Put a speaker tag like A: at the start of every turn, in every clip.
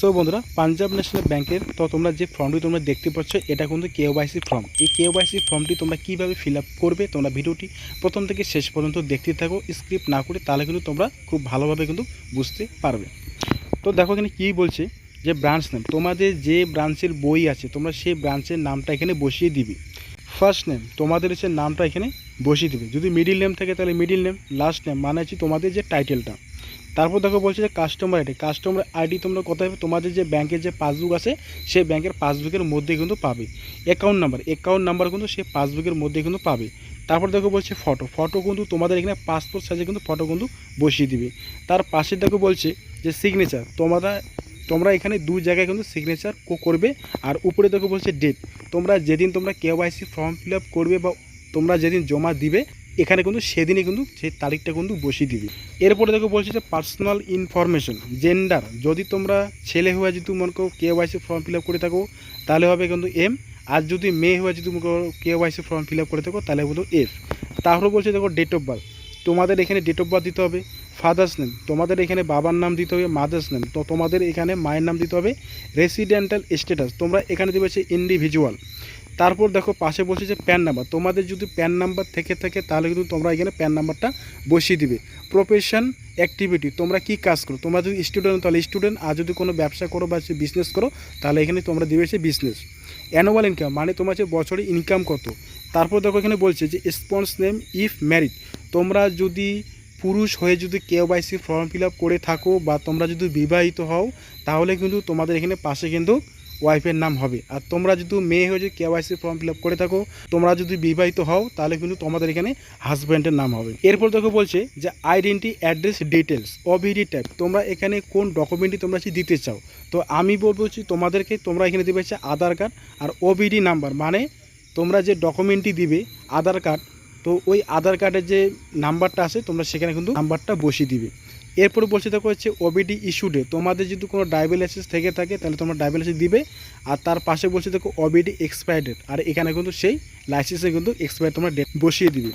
A: So বন্ধুরা Punjab national ব্যাংকের তো তোমরা যে ফর্মটি তোমরা দেখতে পাচ্ছ, এটা কিন্তু কেওয়াইসি ফর্ম এই কেওয়াইসি ফর্মটি তোমরা কীভাবে ফিল করবে, তোমরা ভিডিওটি প্রথম থেকে শেষ পর্যন্ত দেখতে থাকো স্ক্রিপ্ট না করে তাহলে কিন্তু তোমরা খুব ভালোভাবে কিন্তু বুঝতে পারবে। তো দেখো এখানে কী বলছে, যে ব্রাঞ্চ নেম তোমাদের যে ব্রাঞ্চের বই আছে, তোমরা সেই ব্রাঞ্চের নামটা এখানে বসিয়ে দিবি। ফার্স্ট নেম তোমাদের হচ্ছে নামটা এখানে বসিয়ে দিবে। যদি মিডিল নেম থাকে, তাহলে মিডিল নেম লাস্ট নেম মানে হচ্ছে তোমাদের যে টাইটেলটা তারপর দেখো বলছে যে কাস্টমার আইডি কাস্টমার আইডি তোমরা কোথায়? তোমাদের যে ব্যাংকের যে পাসবুক আছে, সেই ব্যাংকের পাসবুকের মধ্যে কিন্তু পাবে। অ্যাকাউন্ট নাম্বার অ্যাকাউন্ট নাম্বার কিন্তু সেই পাসবুকের মধ্যে কিন্তু পাবে। তারপর দেখো বলছে ফটো ফটো কিন্তু তোমাদের এখানে পাসপোর্ট সাইজে কিন্তু ফটো কিন্তু বসিয়ে দিবে। তার পাশে দেখো বলছে যে সিগনেচার তোমরা তোমরা এখানে দু জায়গায় কিন্তু সিগনেচার করবে। আর উপরে দেখো বলছে ডেট তোমরা যেদিন তোমরা কেওয়াইসি ফর্ম ফিল করবে বা তোমরা যেদিন জমা দিবে এখানে কিন্তু সেদিনই কিন্তু সেই তারিখটা কিন্তু বসিয়ে দিবি। এরপরে দেখো বলছে যে পার্সোনাল ইনফরমেশন জেন্ডার যদি তোমরা ছেলে হয়ে যদি মনে করো কেওয়াইসি ফর্ম ফিল আপ করে থাকো, তাহলে হবে কিন্তু এম আর যদি মেয়ে হয়ে যদি মনে করো K Y C form fill up করে থাকো, তাহলে কিন্তু এফ তারপরে বলছে দেখো ডেট অফ বার্থ তোমাদের এখানে ডেট অফ বার্থ দিতে হবে ফাদার্স নেম তোমাদের এখানে বাবার নাম দিতে হবে মাদার্স নেম তো তোমাদের এখানে মায়ের নাম দিতে হবে রেসিডেন্টাল স্ট্যাটাস তোমরা এখানে দেবে হচ্ছে ইন্ডিভিজুয়াল তারপর দেখো পাশে বলছে যে প্যান নাম্বার তোমাদের যদি প্যান নাম্বার থেকে থাকে, তাহলে কিন্তু তোমরা এখানে প্যান নাম্বারটা বসিয়ে দিবে। প্রফেশন অ্যাক্টিভিটি তোমরা কি কাজ করো? তোমরা যদি স্টুডেন্ট তাহলে স্টুডেন্ট আর যদি কোনো ব্যবসা করো বা বিজনেস করো, তাহলে এখানে তোমরা দিবে সে বিজনেস অ্যানুয়াল ইনকাম মানে তোমার হচ্ছে বছরে ইনকাম কত? তারপর দেখো এখানে বলছে যে স্পন্স নেম ইফ ম্যারিড তোমরা যদি পুরুষ হয়ে যদি কেওয়াইসি ফর্ম ফিল করে থাকো বা তোমরা যদি বিবাহিত হও, তাহলে কিন্তু তোমাদের এখানে পাশে কিন্তু ওয়াইফের নাম হবে। আর তোমরা যদি মেয়ে হয়ে যদি কেওয়াইসি ফর্ম ফিল করে থাকো, তোমরা যদি বিবাহিত হও, তাহলে কিন্তু তোমাদের এখানে হাজব্যান্ডের নাম হবে। এরপর দেখো বলছে যে identity address details OVD type তোমরা এখানে কোন ডকুমেন্টটি তোমরা দিতে চাও? তো আমি বলব তোমাদেরকে তোমরা এখানে দেবে হচ্ছে আধার কার্ড আর ওবিডি নাম্বার মানে তোমরা যে ডকুমেন্টটি দিবে, আধার কার্ড তো ওই আধার কার্ডের যে নাম্বারটা আছে, তোমরা সেখানে কিন্তু নাম্বারটা বসিয়ে দিবে। এরপরে বলছি, দেখো হচ্ছে ওবিডি ইস্যুডে তোমাদের যদি কোনো ড্রাইভিং লাইসেন্স থেকে থাকে, তাহলে তোমরা লাইসেন্স দিবে। আর তার পাশে বলছে, দেখো ওবিডি এক্সপায়ার আর এখানে কিন্তু সেই লাইসেন্সে কিন্তু এক্সপায়ার তোমরা ডেট বসিয়ে দিবে।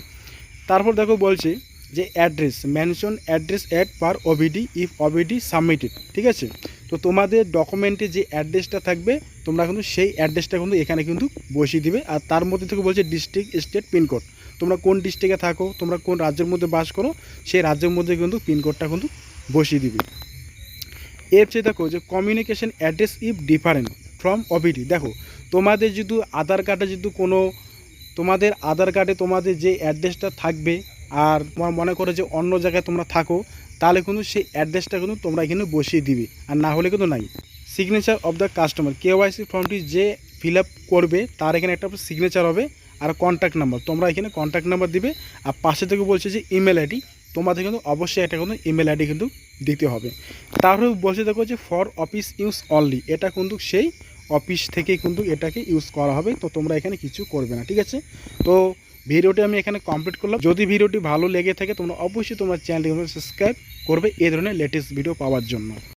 A: তারপর দেখো বলছে যে address mention address add per OBD if OBD submitted ঠিক আছে? তো তোমাদের ডকুমেন্টে যে অ্যাড্রেসটা থাকবে, তোমরা কিন্তু সেই অ্যাড্রেসটা কিন্তু এখানে কিন্তু বসিয়ে দিবে। আর তার মধ্যে থেকে বলছে ডিস্ট্রিক্ট স্টেট পিনকোড তোমরা কোন ডিস্ট্রিক্টে থাকো, তোমরা কোন রাজ্যের মধ্যে বাস করো, সেই রাজ্যের মধ্যে কিন্তু পিনকোডটা কিন্তু বসিয়ে দিবে। এর চেয়ে দেখো যে communication address if different from OBD দেখো, তোমাদের যদি আধার কার্ডে যদি কোনো, তোমাদের আধার কার্ডে তোমাদের যে অ্যাড্রেসটা থাকবে আর তোমার মনে করো যে অন্য জায়গায় তোমরা থাকো, তাহলে কিন্তু সেই অ্যাড্রেসটা কিন্তু তোমরা এখানে বসিয়ে দিবে। আর না হলে কিন্তু নাই। Signature of the customer KYC ফর্মটি যে ফিল করবে, তার এখানে একটা সিগনেচার হবে আর কন্ট্যাক্ট নাম্বার তোমরা এখানে কন্ট্যাক্ট নাম্বার দিবে আর পাশে থেকে বলছে যে ইমেল আইডি তোমাদের কিন্তু অবশ্যই একটা কিন্তু ইমেল আইডি কিন্তু দিতে হবে। তারপরে বলছে দেখো যে ফর অফিস ইউজ অনলি এটা কিন্তু সেই অফিস থেকে কিন্তু এটাকে ইউজ করা হবে। তো তোমরা এখানে কিছু করবে না, ঠিক আছে? তো ভিডিওটি আমি এখানে কমপ্লিট করলাম। যদি ভিডিওটি ভালো লেগে থাকে, তোমরা অবশ্যই তোমার চ্যানেলটি সাবস্ক্রাইব করবে। এই ধরনের লেটেস্ট ভিডিও পাওয়ার জন্য।